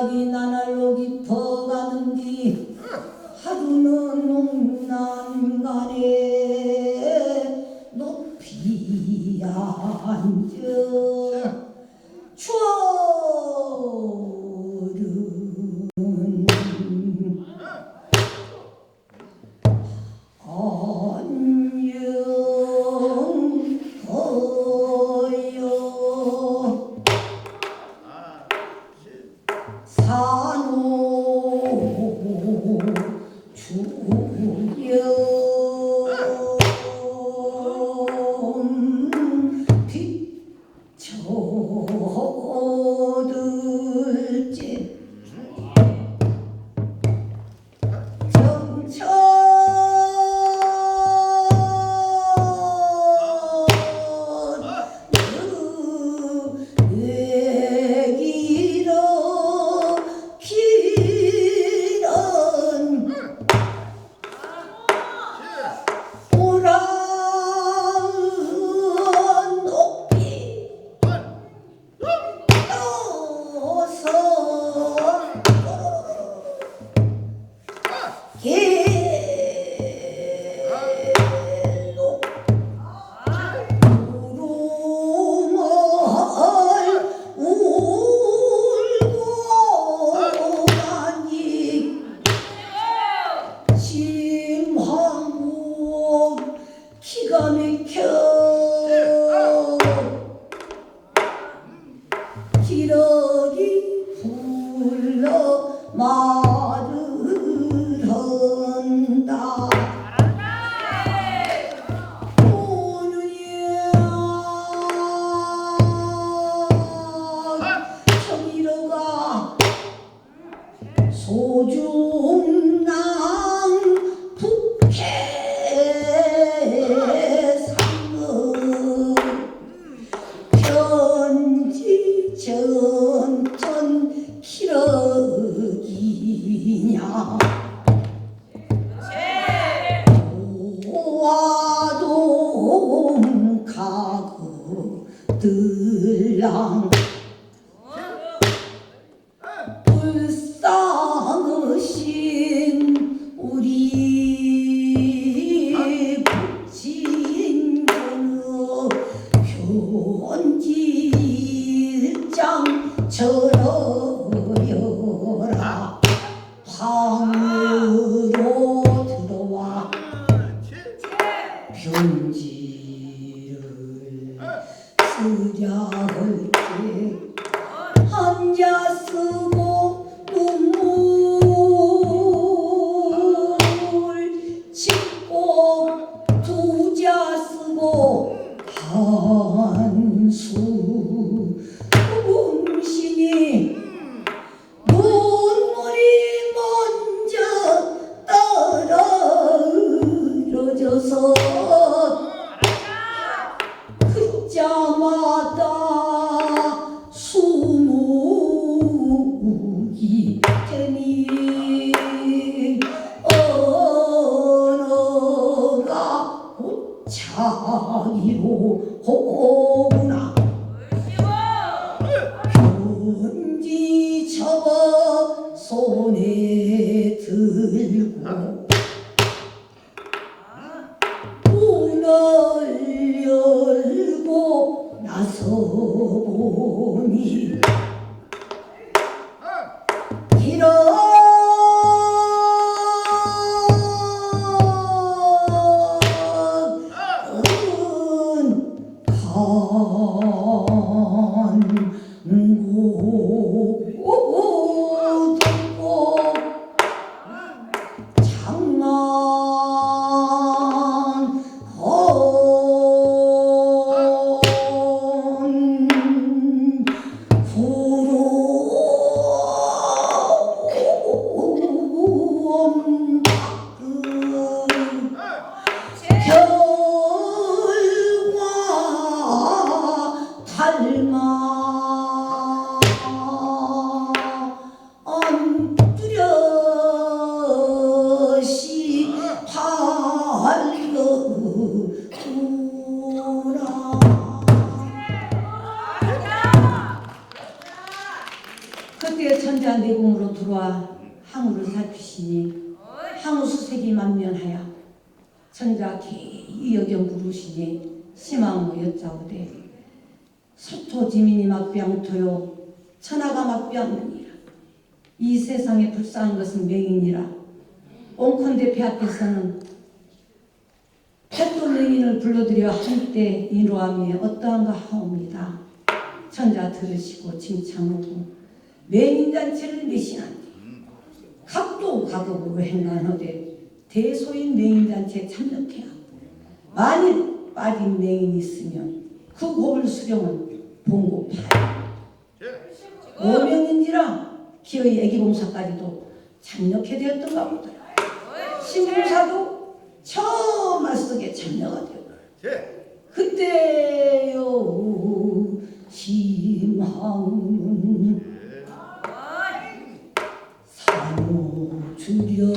생각이 나날로 깊어가는디 하루는 옥난간에 높이 앉아. 추억 사고 들랑 ที่ 심하무 여짜오되 서토지민이 막병토요 천하가 막병느니라. 이 세상에 불쌍한 것은 맹인이라. 옹컨대 배 앞에서는 패도 맹인을 불러들여 한때 인로함이 어떠한가 하옵니다. 천자 들으시고 칭찬하고 맹인잔치를 내시나니 각도 가격으로 행간하되 대소인 맹인잔치에 참석해야 만일 빠진 맹인이 있으면 그 고을 수령은 봉고파야 오명인지라 기어이 애기봉사까지도 참여케 되었던가 보더라 신봉사도 처음 말속에 참여가 되었다. 그때요 심항은 산호 주령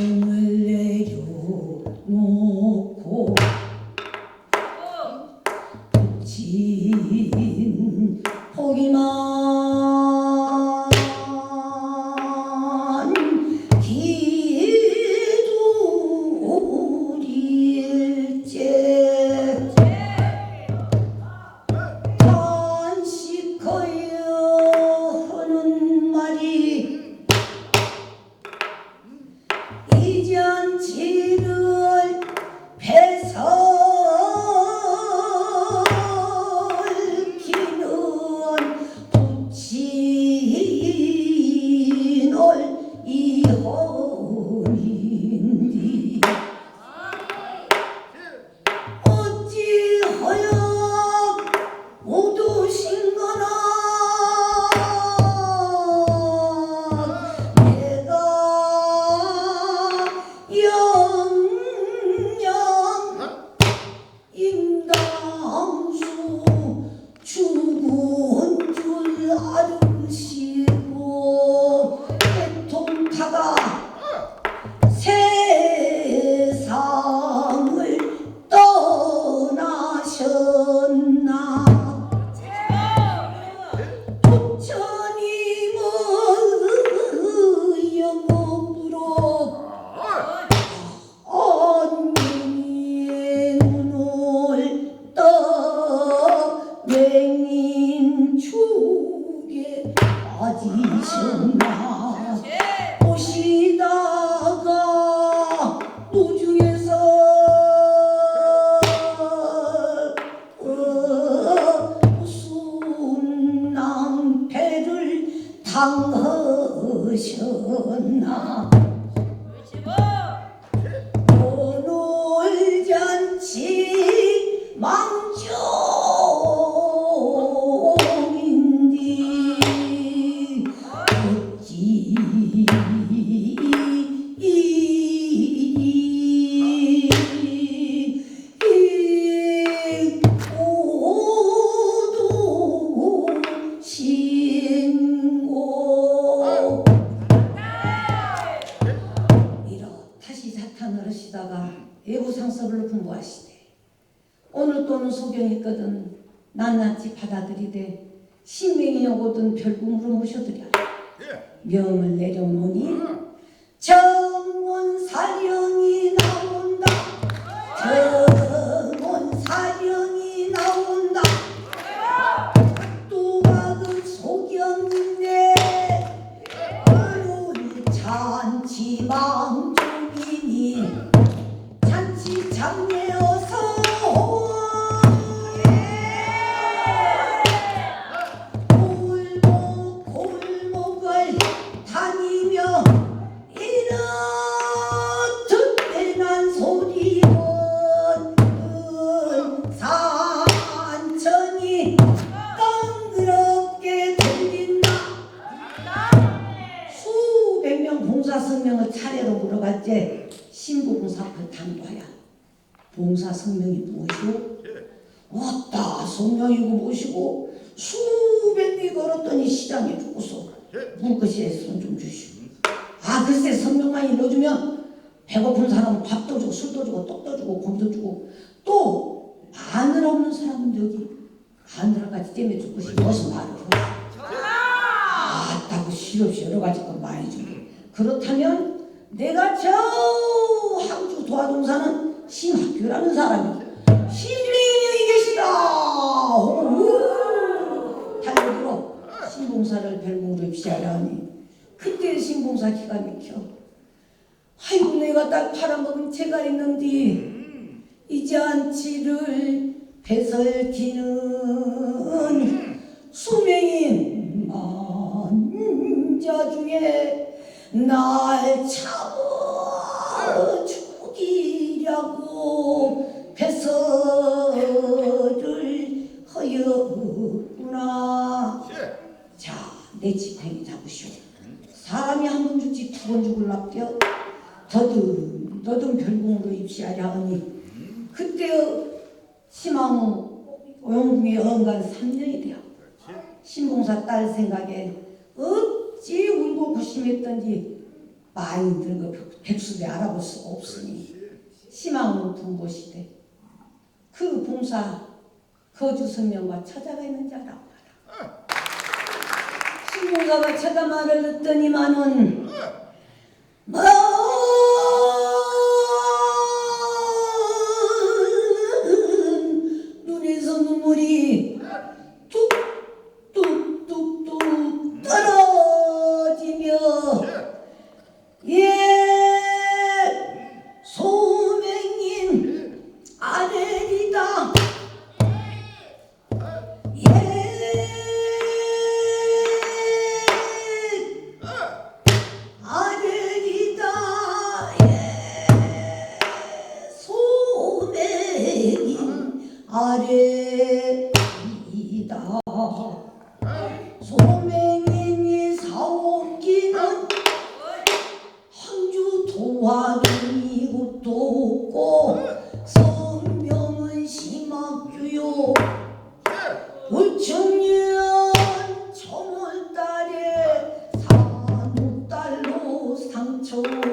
长河悬、啊。 소경했거든. 낱낱이 받아들이되 신명이 오거든 별궁으로 모셔드려 명을 내려놓으니 정원 사령 차례로 물어봤지. 신부 봉사를 당도하야. 봉사 성명이 무엇이오? 왔다 성명이고 무엇이고? 수백 리 걸었더니 시장에 죽었어. 물것이에 손좀 주시오. 아 글쎄 성명만 일러주면 배고픈 사람은 밥도 주고 술도 주고 떡도 주고 고기도 주고 또 마늘 없는 사람은 여기 마늘까지 떼매 줄 것이 무슨 말을 해 아따고 씨 필요 없이 여러 가지 건 많이 줘. 그렇다면 내가 저 항주 도화동사는 신학교라는 사람이 신명이 계시다. 오! 달려들어 신봉사를 별몽으로 입시하려 하니 그때 신봉사 기가 막혀. 아이고 내가 딱 팔아먹은 채가 있는데 이제 안치를 배설티는 수명인 만자 중에 날 잡아 죽이려고 배설을 하였구나. 자, 내 지탱이 잡으시오. 사람이 한 번 죽지 두 번 죽을랍디어. 더듬 더듬 별공으로 입시하려 하니 그때 희망 오영궁의 언간 3년이 되어 신봉사 딸 생각에 어 찌 울고 구심했던지 많이 늙어 백수대 알아볼 수가 없으니 희망은 분보시되 그 봉사 거주 선명과 처자가 있는지 알아 신봉사가 처자 말을 듣더니만은 산딸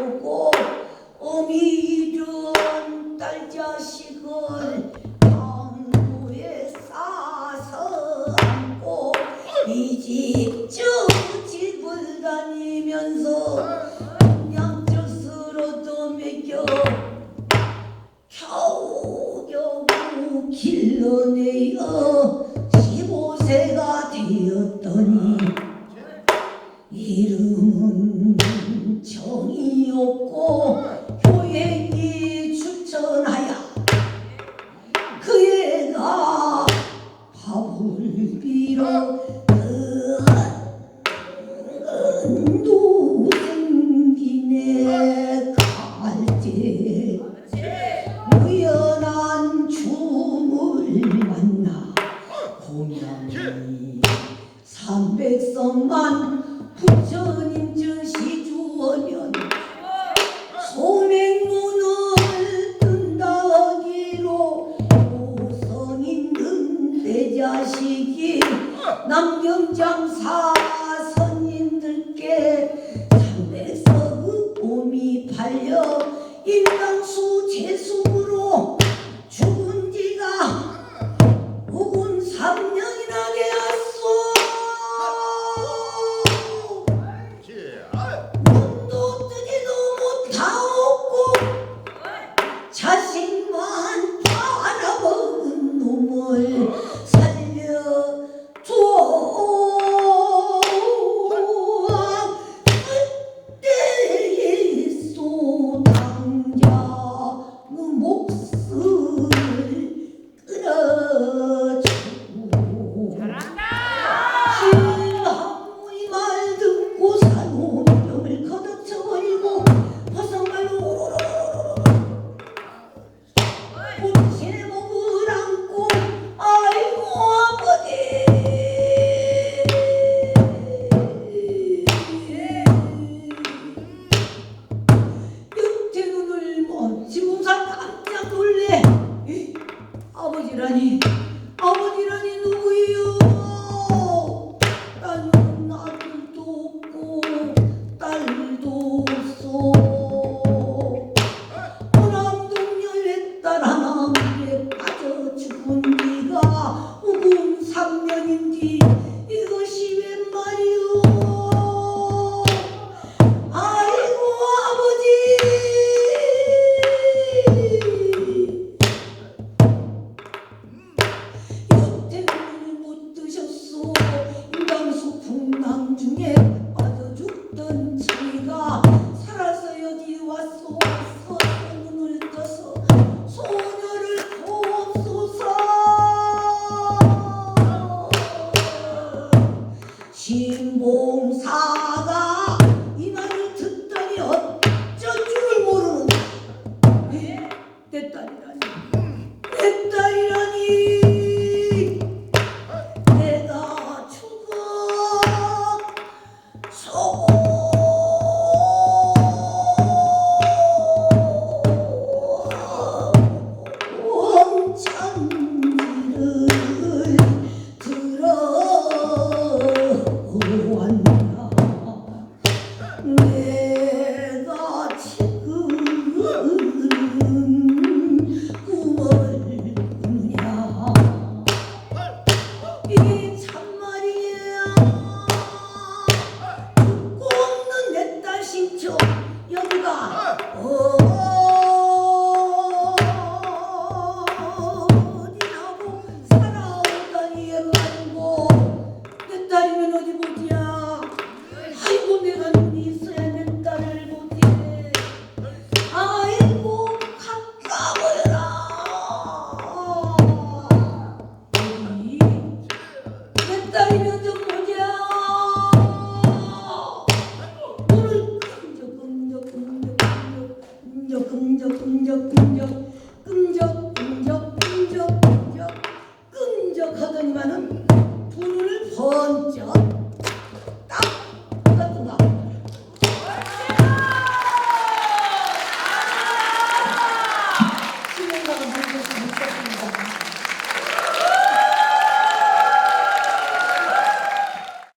남경장사 ったりだね。